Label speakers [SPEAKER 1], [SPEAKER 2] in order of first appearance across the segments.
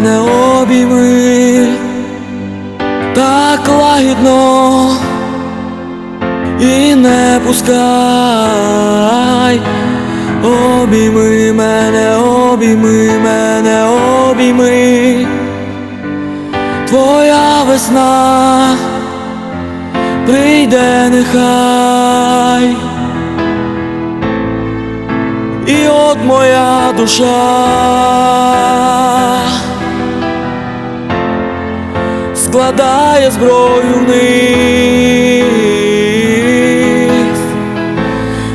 [SPEAKER 1] мене, обійми. Так лагідно і не пускай, обійми мене, обійми мене, обійми, твоя весна прийде нехай. І от моя душа складає зброю вниз.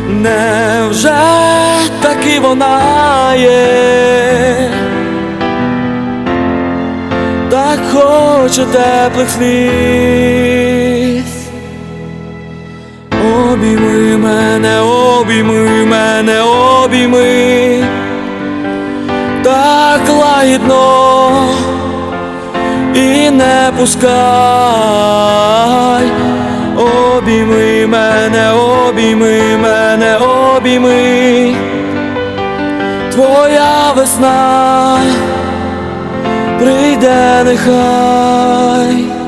[SPEAKER 1] Невже таки вона є? Так хоче теплих сліз. Обійми мене, обійми мене, обійми так лагідно пускай, обійми мене, обійми мене, обійми, твоя весна прийде нехай.